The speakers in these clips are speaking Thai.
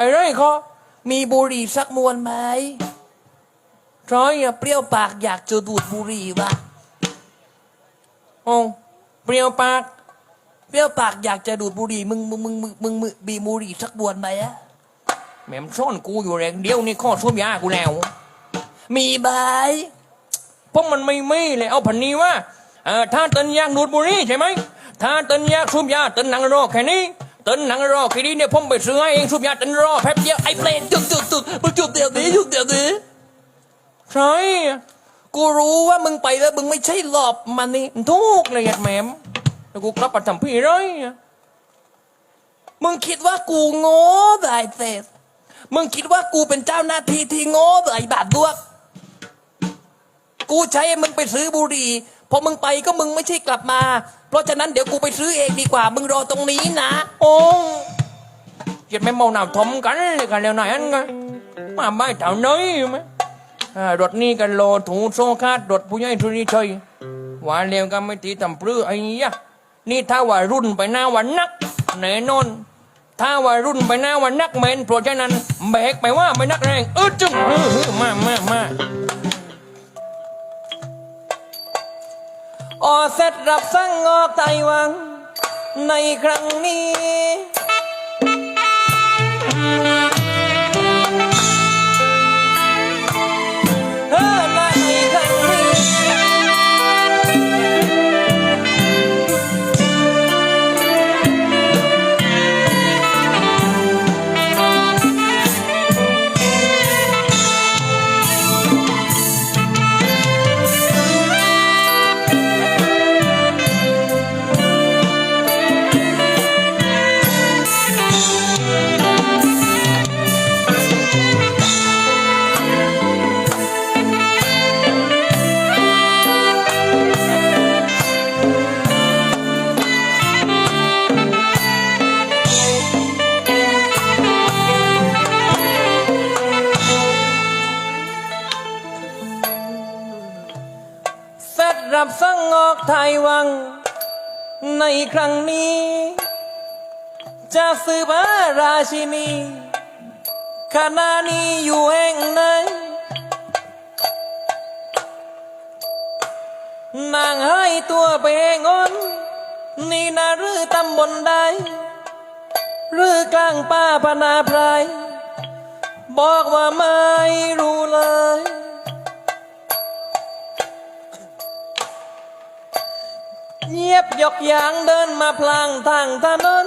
ไอ้ไรเขามีบุหรี่สักมวนไหมร้อยอะเปรี้ยวปากอยากจะดูดบุหรี่วะโอ้เปรี้ยวปาก เปรี้ยวปากอยากจะดูดบุหรี่มึงมึงมึงมึงมึงมึงบีบุหรี่สักมวนไหมอะแหม่มซ่อนกูอยู่แรงเดียวนี่ข้อส้วมยากูแล้ว มีไหมเพราะมันไม่ไม่เลยเอาพันนี้ว่าเออถ้าเตินอยากดูดบุหรี่ใช่ไหมถ้าเตินอยากสูบยาเตินนังรอแค่นี้ ตินหนังรอค่นี้เนี่ยผมไปซื้อให้เองสูบยาตินรอแป๊บเดียวไอ้เปรตจุดจุดจุดมึงจุดเดี๋ยวนี้จุดเดี๋ยวนี้ใช่กูรู้ว่ามึงไปแล้วมึงไม่ใช่หลอบมันนี่ทุกเลยแหม่มแล้วกูกลับมาทำพี่ไรมึงคิดว่ากูโง่ได้เสร็จมึงคิดว่ากูเป็นเจ้าหน้าที่ที่โง่ได้บาดดวก กูใช้มึงไปซื้อบุหรี่พอมึงไปก็มึงไม่ใช่กลับมา เพราะฉะนั้นเดี๋ยวกูไปซื้อเองดีกว่า มึงรอตรงนี้นะ โอ้เจ็ดไม่เมาหนาวทมกันเลยกันแล้วไหนอันไงมาไม่เท่าน้อยไหมอ่ารถนี้กันโลถูโซคาดรถผู้ใหญ่ทุนีชัยว่าเร็วก็ไม่ตีตำปลื้อไอ้ยะนี่ถ้าว่ารุ่นไปหน้าวันนักแน่นอนถ้าว่ารุ่นไปหน้าวันนักเมนเพราะฉะนั้นแบกไปว่าไม่นักแรงเออจึงเออเออมามามา ออเสร็จรับสั่งออกไตหวัง ในครั้งนี้ จะสืบหาราชินีขณะนี้อยู่แห่งไหนนางให้ตัวไปเองอนนี่นาหรือตำบลใดหรือกลางป่าพนาไพรบอกว่าไม่รู้เลยเงียบยกยางเดินมาพลางทางถนน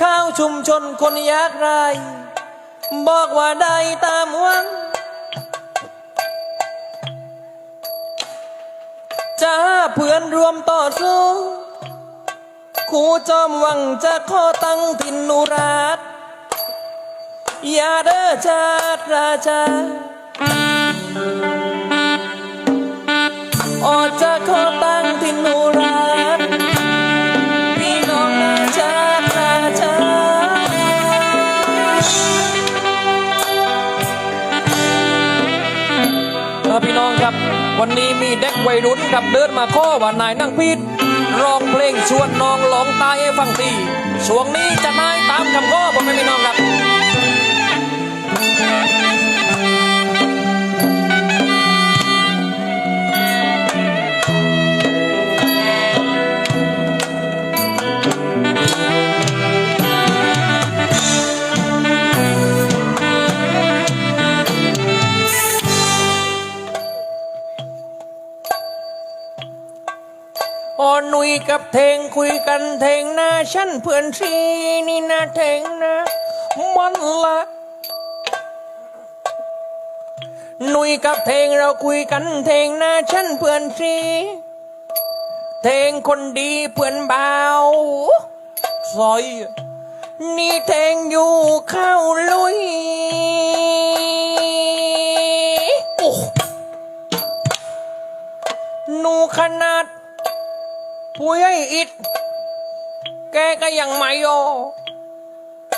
ข้าวชุมชนคนยากไร บอกว่าได้ตามหวัง จะเพื่อนรวมต่อสู้ครูจอมหวังจะขอตั้งทินนุราชอย่าเด้อชาติราชาออกจากขอตั้งทินนุ วัยรุ่นกับเดินมาข้อว่านายนั่งพีดร้องเพลงชวนน้องร้องตายให้ฟังทีช่วงนี้จะนายตามคำข้อผมไม่มีน้องครับ อ่อนหนุยกับเทงคุยกันเทงหน้าฉันเพื่อนชีนี่นะเทงนะมันละนุยกับเทงเราคุยกันเทงหน้าฉันเพื่อนชีเทงคนดีเพื่อนเบาซอยนี่เทงอยู่เข้าลุยโอ้หนูขนาด ผู้ใหญ่อิด แกก็ยังไม่ยอ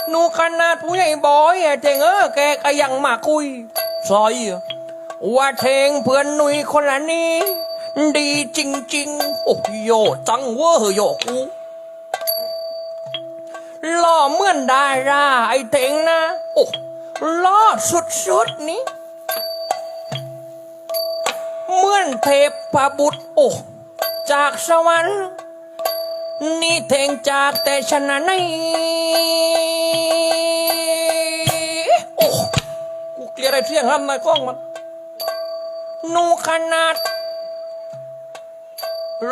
หนูขนาดผู้ใหญ่บอยอะเจงเออแกก็ยังมาคุยซอยอะว่าเทงเพื่อนหนุยคนละนี้ ดีจริง ๆ โอ้โยจังเวอร์โยกูล่อเหมือนดาราไอ้เถงนะ โอ้ล่อสุดๆนี้เหมือนเทพบุตรโอ้จากสวรรค์ นี่เถงจากแต่ชนะในโอ้กูเกลียดไอ้เที่ยงหันในกล้องมันนูขนาด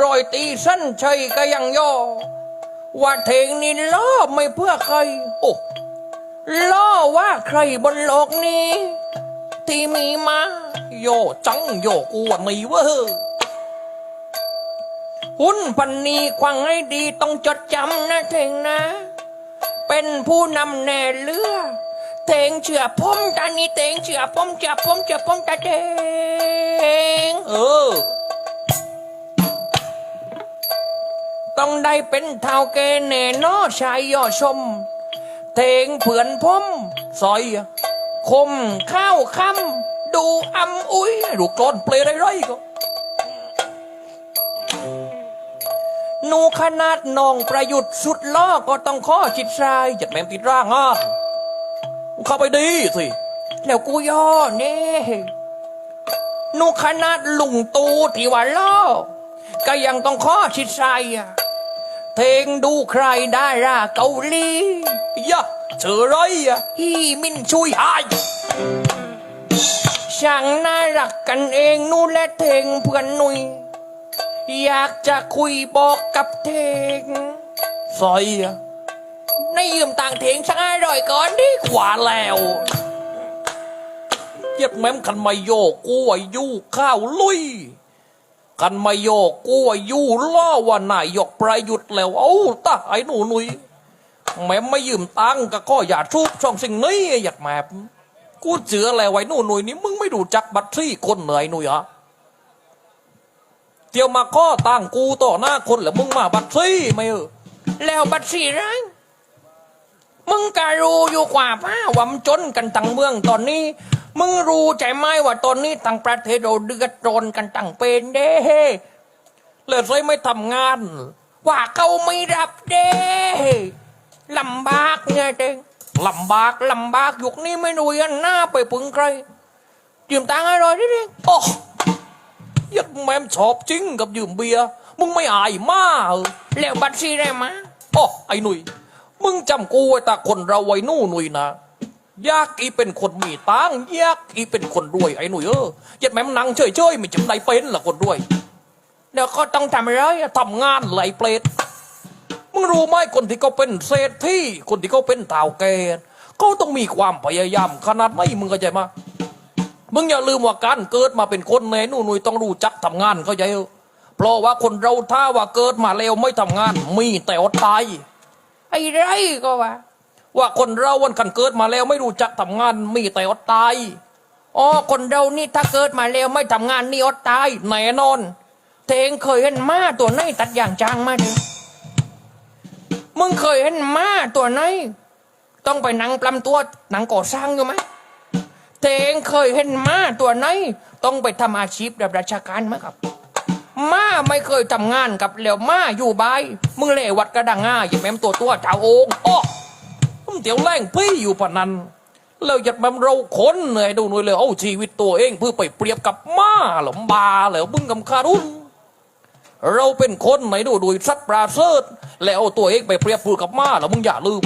รอยตีสั้นชัยก็ยังย่อ ว่าเทงนี่ล่อไม่เพื่อใคร โอ้ล่อว่าใครบนโลกนี้ ที่มีมา โยจังโยกวนไม่เวอ หุ้นพันนีควังให้ดีต้องจดจำนะเทงนะ เป็นผู้นำแน่เลือเทงเชื่อผมตานีเทงเชื่อผมเชื่อผมเชื่อผมตาเทงเออ ต้องได้เป็นเท่าแกแน่นอชายยอชมเทงเผื่อนผมซอย คมข้าวคำดูอำอุ้ยดูกรอนเปลยไรๆก็ นูขนาดนองประยุทธ์สุดล้อก็ต้องข้อจิตชายจัดแมมติดร่างอะเข้าไปดีสิ แล้วกูย่อเน่นูขนาดลุงตูที่ว่าล้อก็ยังต้องข้อชิดชายอะเพลงดูใครได้ราเกาหลียะเจอไรอะฮีมินช่วยหายช่างน่ารักกันเองนู่นและเทงเพื่อนหนุ่ย อยากจะคุยบอกกับเทงซอยอะในยืมต่างเทงสักห้าร้อยก่อนดีกว่าแล้วเย็ดแม่มคันไม่โยกกูอายุข้าวลุยคันไม่โยกกูอายุล่อว่านายกประยุทธ์แล้ว เอ้าตาไอ้หนูหนุยแม่มไม่ยืมตังก็ก็อย่าทุบช่องสิ่งนี้หยัดแมบกูเจือแล้วไอ้หนูหนุยนี่มึงไม่ดูจักบัตรซี่คนเหนื่อยหนุยเหรอ เที่ยวมาข้อตั้งกูต่อหน้าคนแล้วมึงมาบัตรซี่ไหม่เออแล้วบัตรสีร้างมึงก็รู้อยู่กว่าป้าว่ามันจนกันทั้งเมืองตอนนี้ มึงรู้ใจไหมว่าตอนนี้ทั้งประเทศเราเดือดร้อนกันทั้งเป็นเด้แล้วใส่ไม่ทำงาน ว่าเขาไม่รับเด้ลำบากไงเด้งลำบากลำบากยุคนี้ไม่รู้ยันหน้าไปพึ่งใครยืมตังค์ให้หน่อยดิเด้งโอ้ ยัดแม่มชอบจริงกับยืมเบียร์มึงไม่อายมาเหรอแล้วบัตรสีได้มาโอ้ไอ้หนุ่ยมึงจำกูไว้แต่คนเราไว้นู่นหนุ่ยนะยากอีเป็นคนมีตังค์ยากอีเป็นคนรวยไอ้หนุ่ยเออยัดแม่มนั่งเฉยๆไม่จำได้เป็นละคนรวยเดี๋ยวก็ต้องทำอะไรอะทำงานไหลเปรตมึงรู้ไหมคนที่เขาเป็นเศรษฐีคนที่เขาเป็นเต่าวแกนเขาต้องมีความพยายามขนาดไหนมึงเข้าใจมามึ งอย่าลืมว่าการเกิดมาเป็นคนในนู่นหนุ่ยต้องรู้จักทำงานเข้าใจเออเพราะว่าคนเราถ้าว่าเกิดมาแล้วไม่ทำงาน มีแต่อดตายไอ้ไรก็ว่า ว่าคนเราวันขันเกิดมาแล้วไม่รู้จักทำงาน มีแต่อดตายอ๋อคนเรานี่ถ้าเกิดมาแล้วไม่ทำงานนี่อดตายแน่นอนเทงเคยเห็นม้าตัวไหนตัดอย่างจางมาดิมึงเคยเห็นม้าตัวไหนต้องไปหนังปลำตัวหนังก่อสร้างอยู่ไหม เทงเคยเห็นม้าตัวไหนต้องไปทำอาชีพรับราชการไหมครับม้าไม่เคยทำงานกับแล้วม้าอยู่ใบมึงเล่วัดกระดังง่ายอย่าแม่มตัวตัวเจ้าโองอ้อมึงเดี๋ยวแรงพี่อยู่ปะนั้นแล้วยัดแม่มเราคนเหนื่อยดูหน่อยเลยเอาชีวิตตัวเองเพื่อไปเปรียบกับม้าหรอบาเหรอมึงกำคารุนเราเป็นคนไหนดูดูสัตว์ปราเสริฐแล้วเอาตัวเองไปเปรียบเพื่อกับม้าเหรอมึงอย่าลืม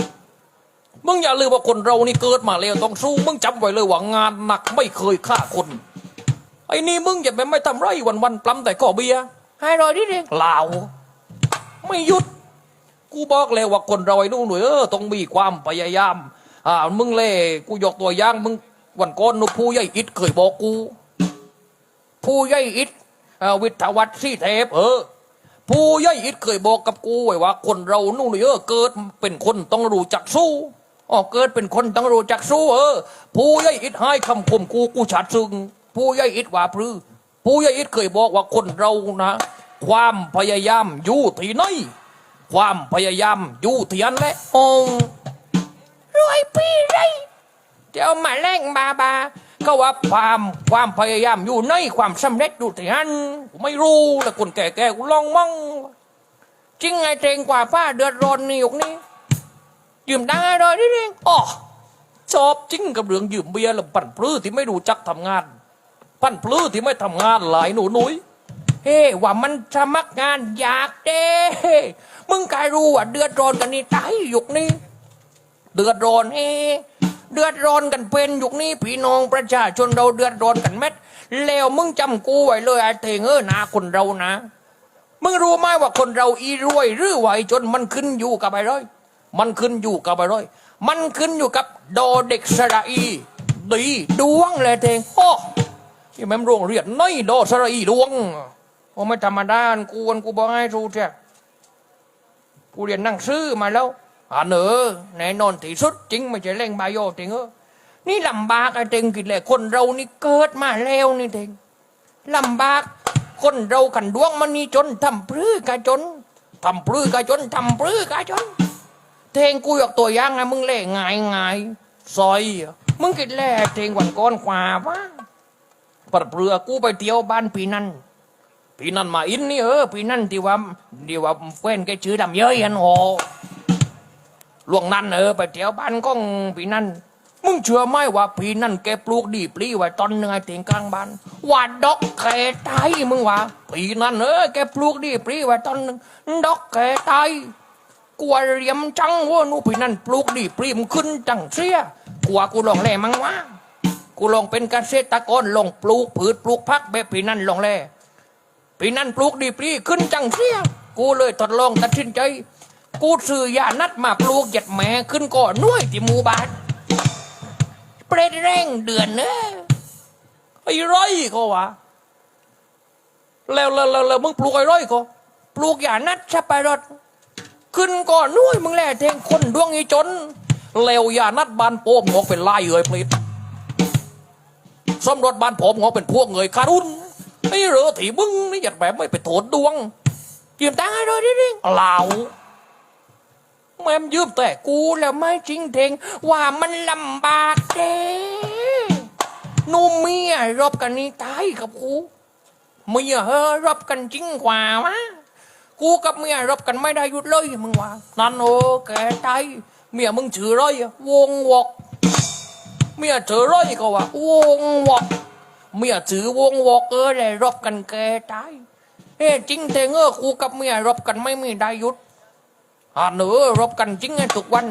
มึงอย่าลืมว่าคนเรานี่เกิดมาแล้วต้องสู้ มึงจำไว้เลยว่างานหนักไม่เคยฆ่าคน ไอ้นี่มึงอย่าไปไม่ทำไรวันวันๆปล้ำแต่ก่อเบียร์ให้รอยดิเด็กลาว ไม่หยุด กูบอกเลยว่าคนเราไอ้นู่นหน่อยเออต้องมีความพยายาม อ่า มึงเล่กูยกตัวอย่างมึงวันก่อนนุผู้ใหญ่อิดเคยบอกกู ผู้ใหญ่อิดเอ่อวิทยาวัฒน์ซี่เทพเออผู้ใหญ่อิดเคยบอกกับกูไว้ว่า คนเรานู่นหน่อยเออเกิดเป็นคนต้องรู้จักสู้ อ๋อเกิดเป็นคนต้องรู้จักสู้เออ ผู้ใหญ่อิดให้คำคมกูกูฉาดซึงผู้ใหญ่อิดว่าพรือ ผู้ใหญ่อิดเคยบอกว่าคนเรานะ ความพยายามอยู่ที่ไหนความพยายามอยู่ที่อันแหละองรวยพี่ไรเดี๋ยวมาแรงบาบาก็ว่าความความพยายามอยู่ในความสำเร็จอยู่ที่นั่นไม่รู้แล้วคนแก่ๆกูลองมั่งจริงไงเจงกว่าป้าเดือดร้อนนี่ยกนี้ ยืมได้เลยนี่เองอ๋อชอบจริงกับเรื่องยืมเบียร์แล้วปั่นปลื้อที่ไม่รู้จักทำงาน ปั่นปลื้อที่ไม่ทำงานหลายหนูหนุยเฮ้ว่ามันสมัครงานอยากเด้มึงกายรู้ว่าเดือดร้อนกันนี่ตายยุคนี้เดือดร้อนเฮ้เดือดร้อนกันเป็นยุคนี้พี่น้องประชาชนเราเดือดร้อนกันเม็ดแล้วมึงจำกูไว้เลยไอ้เทงเออนาคนเรานะ มึงรู้ไหมว่าคนเราอีรวยหรือไหวจนมันขึ้นอยู่กับอะไรอย มันขึ้นอยู่กับอะไรอยมันขึ้นอยู่กับโดเด็กสระอีดีดวงเลยเทงโอ้ที่แม่มโรงเรียนน้อยดสระอีดวงโอ้ไม่ธรรมดานกูนกูบอกให้รู้เจ้ากูเรียนนั่งซื้อมาแล้วอ่านเออแน่นอนที่สุดจริงไม่ใช่เล่งบายโยจริงเออนี่ลำบากไอ้เทงกินแหละคนเรานี่เกิดมาแล้วนี่เทงลำบาก คนเรากันดวงมันนี่จนทำปลื้อกะจนทำปลื้อกะจนทำปลื้อกะจน เทงกูยกตัวย่างนะมึงเล่ง่ายง่ายซอย มึงคิดแล่เทงวันก้อนกว่าปะปัดเปลือกูไปเที่ยวบ้านปีนันปีนันมาอินนี่เออปีนันที่ว่าที่ว่าเฟ้นแกชื่อดำเย้ยอันโหหลวงนั่นเออไปเที่ยวบ้านก้องปีนันมึงเชื่อไหมว่าปีนั่นแกปลูกดีปลีไว้ตอนหนึ่งไอ้เตียงกลางบ้านว่าดอกแกไตายมึงว่าปีนั่นเออแกปลูกดีปลีไว้ตอนนึงดอกแกไตาย กลัวเรียมจังว่านูปีนั่นปลูกดีปลีมขึ้นจังเสียกลัวกูลองแล่มังว่ากูลองเป็นเกษตรกรลองปลูกพืชปลูกพักแบบปีนั่นลองแล่ปีนั่นปลูกดีปลีขึ้นจังเสียกูเลยทดลองตัดสินใจ กูซื้อยานัดมาปลูกหยัดแหม่ขึ้นก่อนน้วยที่หมู่บ้านเปรตแรงเดือนเนอะไอ้ร้อยก็วะแล้วแล้วแล้วแล้วมึงปลูกไอ้ร้อยก็ปลูกยานัดชะไปรถ ขึ้นก่อนนุ้ยมึงแหล่เทงคนดวงอีจนแล้วอย่านัดบานโปมงอกเป็นลายเอ่ยเปรตสมรถบานผมงอกเป็นพวกเงยคารุนไอ้เหรอที่มึงนี่หยัดแบบไม่ไปโถดดวงยืมตังค์ให้ด้วยดิดิเหล่าแม่มยืมแต่กูแล้วไม่จริงเทงว่ามันลำบากเด้หนูเมียรบกันนี่ตายกับกูเมียเฮอรบกันจริงกว่าวะ กูกับเมียรบกันไม่ได้หยุดเลยมึงว่านั่นโอ้แกตายเมียมึงถือร้อยวงวอกเมียถือร้อยก็ว่าวงวอกเมียถือวงวอกเออเลยรบกันแกตายเฮ้จริงเทงเออกูกับเมียรบกันไม่มีได้หยุดอ่าเนื้อรบกันจริงไงทุกวัน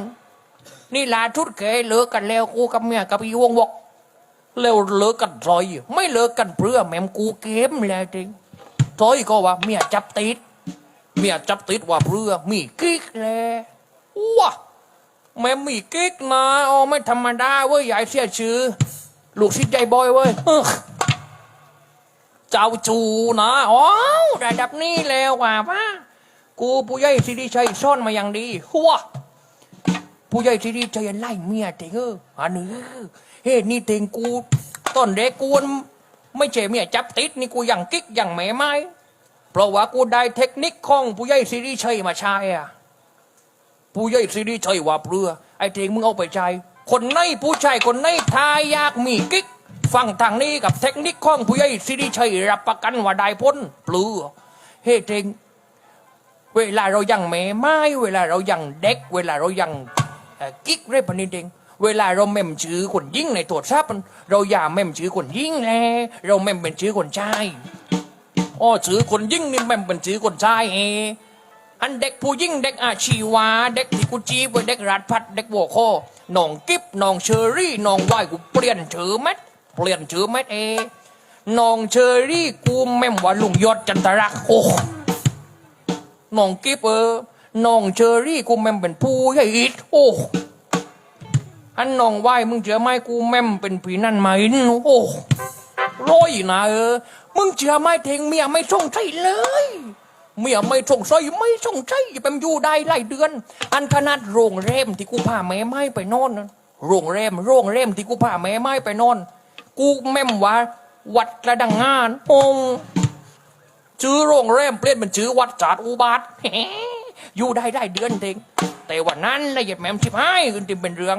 นี่ลาทุดเกเลิกกันแล้วกูกับเมียกับอีวงบอกแล้วเลิกกันรอย ไม่เลิกกันเพื่อแม่มกูเกมแล้วจริงรอยก็ว่าเมียจับติด เมียจับติดว่าเพื่อมีกิ๊กแล้วว้าแม่มีกิ๊กนะอ๋อไม่ธรรมดาเว้ยยายเสียชื่อ ลูกชิดใจบอยเว้ยเจ้าจูนะอ๋อระดับนี้แล้วว่าป้ากูผู้ใหญ่สิริชัยซ่อนมาอย่างดีหัวผู้ใหญ่สิริชัยไล่เมียเตงเอออันนี้เฮ้นี่เตงกูตอนเด็กกูไม่ใช่เมียจับติดนี่กูยังกิ๊กยังแม่ไม้ เพราะว่ากูได้เทคนิคของผู้ใหญ่สิริชัยมาใช้อะผู้ใหญ่สิริชัยว่าเปลือไอ้เต็งมึงเอาไปใช้คนในผู้ชายคนในทายอยากมีกิ๊กฟังทางนี้กับเทคนิคของผู้ใหญ่สิริชัยรับประกันว่าได้พ้นเปลือเฮ้เต็งเวลาเรายังแม่ไม้เวลาเรายังเด็ก เวลาเรายังกิ๊กเรปนิดเองเวลาเราเมมชื่อคนยิ่งในตัวทรัพย์เราอย่าเมมชื่อคนยิ่งแลเราเมมเป็นชื่อคนชาย อ้อชื่อคนยิ่งนี่เมมเป็นชื่อคนชายเออันเด็กผู้ยิ่งเด็กอาชีวา เด็กที่กูจีบเด็กรัดพัดเด็กโวโคน้องกิฟน้องเชอรี่น้องวายกูเปลี่ยนชื่อเม็ดเปลี่ยนชื่อเม็ดเอน้องเชอรี่กูเมมว่าลุงยศจันทรักโอ้น้องกิฟเออน้องเชอรี่กูแม่มเป็นผู้ใหญ่อิดโอ้อันน้องไหวมึงเชื่อไหมกูแม่มเป็นผีนั่นไหมนโอ้ ร้อยนะเออ มึงเชื่อไหมเทงเมียไม่ส่งใจเลย เมียไม่ส่งใจไม่ส่งใจเป็นอยู่ได้หลายเดือน อันขนาดโรงแรมที่กูพาแม่ไม้ไปนอนนะโรงแรมโรงแรมที่กูพาแม่ไม้ไปนอน กูแม่มว่าวัดกระดังงานองชื่อโรงแรมเปลี่ยนเป็นชื่อวัดจาดอุบาทอยู่ได้ได้เดือนเองแต่วันนั้นละเอียแม่มชิบหายขึ้นที่เป็นเรื่อง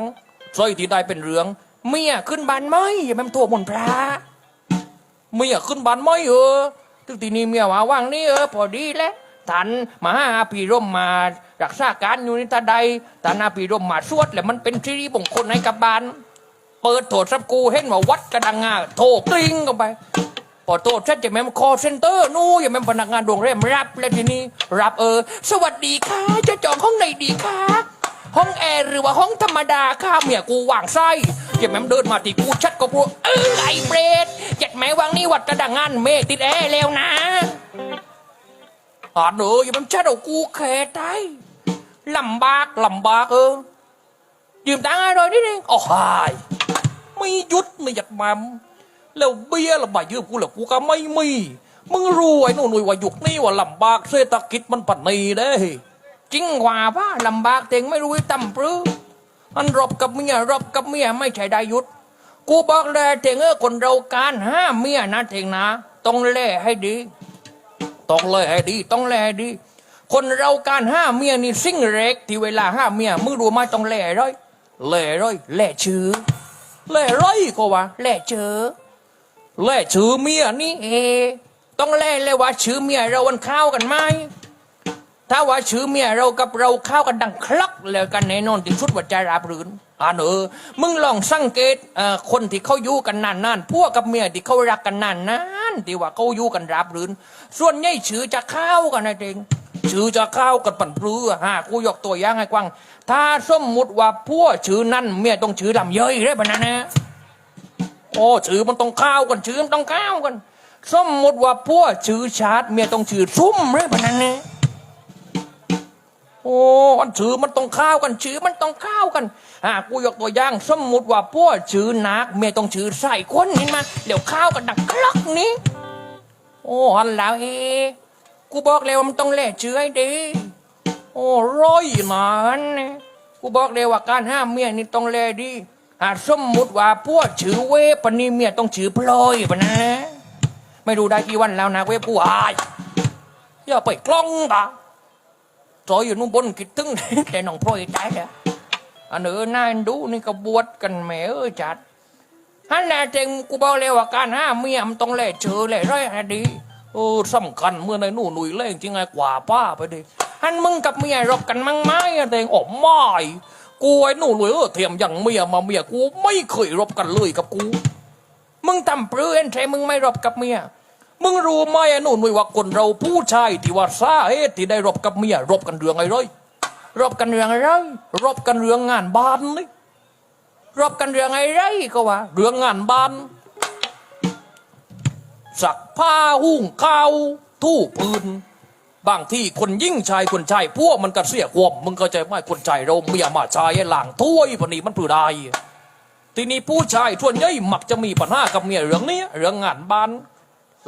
สร้อยที่ได้เป็นเรื่องเมียขึ้นบ้านไหมอย่แม่มโทรมนต์พระ เมียขึ้นบ้านไหมเออถึงทีนี้เมียว่าว่างนี่เออพอดีแล้วทันมาหาพี่ร่มมารักษาการอยู่ในตาใดตานาปีร่มมาสวดแล้วมันเป็นชีรีบงคลให้กับบ้าน เปิดโทรัพท์กูเห็นว่าวัดกระดังงาโทรกริ้งเข้าไปพอโทรเสร็จจะแม่มคอเซ็นเตอร์นู่อย่าแม่มพนักงานโรงแรมรับ แล้วทีนี้รับเออ สวัสดีค่ะจะจองห้องไหนดีคะ ห้องแอร์หรือว่าห้องธรรมดาค่ะเมียกูวางไส้อย่าแม่มเดินมาที่กูชัดก็พูดเออไอ้เบรดยัดแม่วางนี่วัดกระดังงานเมติดแอร์แล้วนะอ่าเนออย่าแม่มชัดเอากูแค่ไตลำบากลำบากเออยืมตังค์ให้หน่อยนิดนึงโอ้ยไม่ยุดไม่อยากมัมแล้วเบี้ยละบายืมกูแล้วกูก็ไม่มีมึงรู้ไอ้หนูหนุ่ยว่ายุคนี้ว่าลำบากเศรษฐกิจมันปันนีเด้ จริงกว่าป้าลำบากเต็งไม่รู้ตั้มปรือมันรบกับเมียรบกับเมียไม่ใช่ได้ยุด กูบอกเลยเต็งเออคนเราการห้ามเมียนะเต็งนะ ต้องเล่ให้ดี ต้องเล่ให้ดี ต้องเล่ให้ดี คนเราการห้ามเมียนี่สิ่งเล็กที่เวลาห้ามเมียมึงรู้ไหมต้องเล่ร้อยเล่ร้อยเล่ชื่อเล่ร้อยก็ว่าเล่เจอแล่ชื่อเมียนี่เอต้องแล่เลยว่าชื่อเมียเราวันข้าวกันไหม ถ้าว่าชื่อเมียเรากับเราเข้ากันดังคลักแล้วกันแน่นอนที่สุดว่าจะราบรืนอ่าเนอะมึงลองสังเกตเอ่อคนที่เขาอยู่กันนานๆพวกกับเมียที่เขารักกันนานๆที่ว่าเขาอยู่กันราบรืนส่วนใหญ่ชื่อจะเข้ากันนะเองชื่อจะเข้ากันปั่นปลื้อฮะกูยกตัวอย่างให้กว้าง ถ้าสมมุติว่าพวกชื่อนั้นเมียต้องชื่อลำเยยได้ปะนั้นนะโอ้ชื่อมันต้องเข้ากันชื่อมันต้องเข้ากัน สมมติว่าพวกชื่อชาติเมียต้องชื่อซุ่มเลยพะนั้นเนี่ย โอ้อันชื่อมันต้องข้าวกันชื่อมันต้องข้าวกันอ่ากูยกตัวอย่างสมมติว่าพวกชื่อนักเมียต้องชื่อใส่คนเห็นมาเดี๋ยวข้าวกันดังคลักนี้ โอ้ฮันแล้วเฮกูบอกเลยว่ามันต้องแลกชื่อให้ดีโอ้ร้อยหนาอันกูบอกเลยว่าการห้ามเมียนี่ต้องแลดีหาสมมุติว่าพวกชื่อเวปนี่เมียต้องชื่อพลอยปะนะ ไม่รู้ได้กี่วันแล้วนะเวฟกูอาย อย่าไปกล้องตา จอยอยู่นู่นบนคิดถึงแต่น้องพลอยตายแล้อันเออนายดูนี่ก็บวชกันแหม่เออจัดฮันแน่เจงกูบอกเลยว่าการห้ามเมียมต้องแลเชื่อแลร้อยดีเออสำคัญเมื่อในหนู่นหนุ่ยเล่จริงไงกว่าป้าไปดิฮันมึงกับเมียรบกันมั้งไหมเตงอ๋อไม่กูไอ้หนู่นหนุ่ยเออเทียมอย่างเมียมาเมียกูไม่เคยรบกันเลยกับกู มึงทำเปลือนใช่มึงไม่รบกับเมีย มึงรู้ไหมไอ้นู่นหนุ่ยว่าคนเราผู้ชายที่ว่าสาเหตุที่ได้รบกับเมียรบกันเรื่องอะไรเลยรบกันเรื่องอะไรรบกันเรื่องงานบ้านนี่รบกันเรื่องอะไรก็ว่า เรื่องงานบ้านสักผ้าหุ้งข้าวทู่ปืนบางที่คนยิ่งชายคนชายพวกมันก็เสียความมึงก็ใจไหมคนชายเราเมียมาชายไอ้หลังถ้วยปนนี้มันผือได้ทีนี้ผู้ชายส่วนใหญ่มักจะมีปัญหากับเมียเรื่องนี้เรื่องงานบ้าน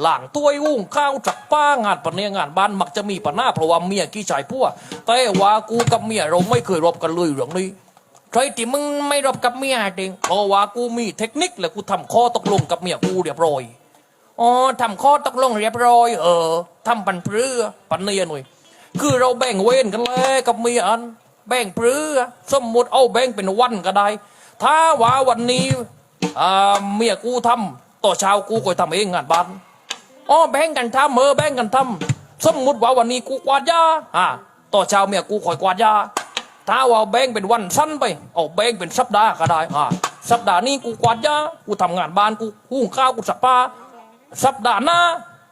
หลังถ้วยหุ้งข้าวจักป้างานปนเนียงานบ้านมักจะมีปัญหาเพราะว่าเมียกี่ชายพวกแต่ว่ากูกับเมียเราไม่เคยรบกันเลยเรื่องนี้ใครที่มึงไม่รบกับเมียเองเพราะว่ากูมีเทคนิคและกูทำข้อตกลงกับเมียกูเรียบร้อยอ๋อทำข้อตกลงเรียบร้อย เออทำปันเปรือปันเนียหน่อยคือเราแบ่งเวรกันเลยกับเมียอันแบ่งเปรือสมมุติเอาแบ่งเป็นวันก็ได้ ถ้าว่าวันนี้เมียกูทำต่อเช้ากูก็ทำเองงานบ้าน อ๋อแบ่งกันทำเออแบ่งกันทำสมมุติว่าวันนี้กูกวาดยาอ่าต่อเช้าเมียกูคอยกวาดยาถ้าว่าแบ่งเป็นวันสั้นไป เอาแบ่งเป็นสัปดาห์ก็ได้อ่าสัปดาห์นี้กูกวาดยากูทำงานบ้านกูหุงข้าวกูสักผ้าสัปดาห์หน้า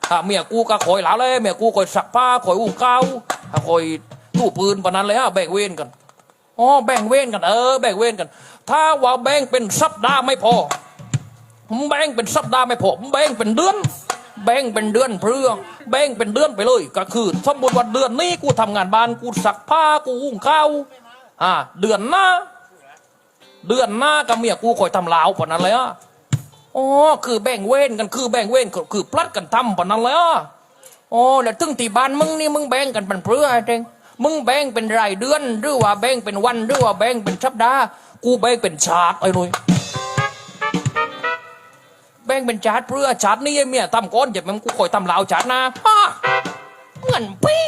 ถ้าเมียกูก็คอยหลาเลยเมียกูคอยสักผ้าคอยหุงข้าวคอยตู้ปืนปะนั้นเลยฮะแบ่งเวรกันอ๋อแบ่งเวรกันเออแบ่งเวรกัน ถ้าว่าแบ่งเป็นสัปดาห์ไม่พอแบ่งเป็นสัปดาห์ไม่พอแบ่งเป็นเดือน แบ่งเป็นเดือนเพื่อแบ่งเป็นเดือนไปเลย ก็คือ สมมติว่าเดือนนี้กูทำงานบ้านกูสักผ้ากูหุงข้าวอ่า เดือนหน้า เดือนหน้ากับเมียกูคอยทำลาวปะนั้นเลยอะอ๋อคือแบ่งเว้นกันคือแบ่งเว้นคือพลัดกันทำปะนั้นเลยอะอ๋อแล้วถึงที่บ้านมึงนี่มึงแบ่งกันเป็นเพื่อไอ้เจงมึงแบ่งเป็นรายเดือนหรือว่าแบ่งเป็นวันหรือว่าแบ่งเป็นสัปดาห์กูแบ่งเป็นชาติไอ้หนุ่ย แบ่งเป็นชาติเพื่อชาตินี่ไอ้เมียทำก้อนอย่าแม่งกูคอยทำลาวชาตินะฮะเงินปี้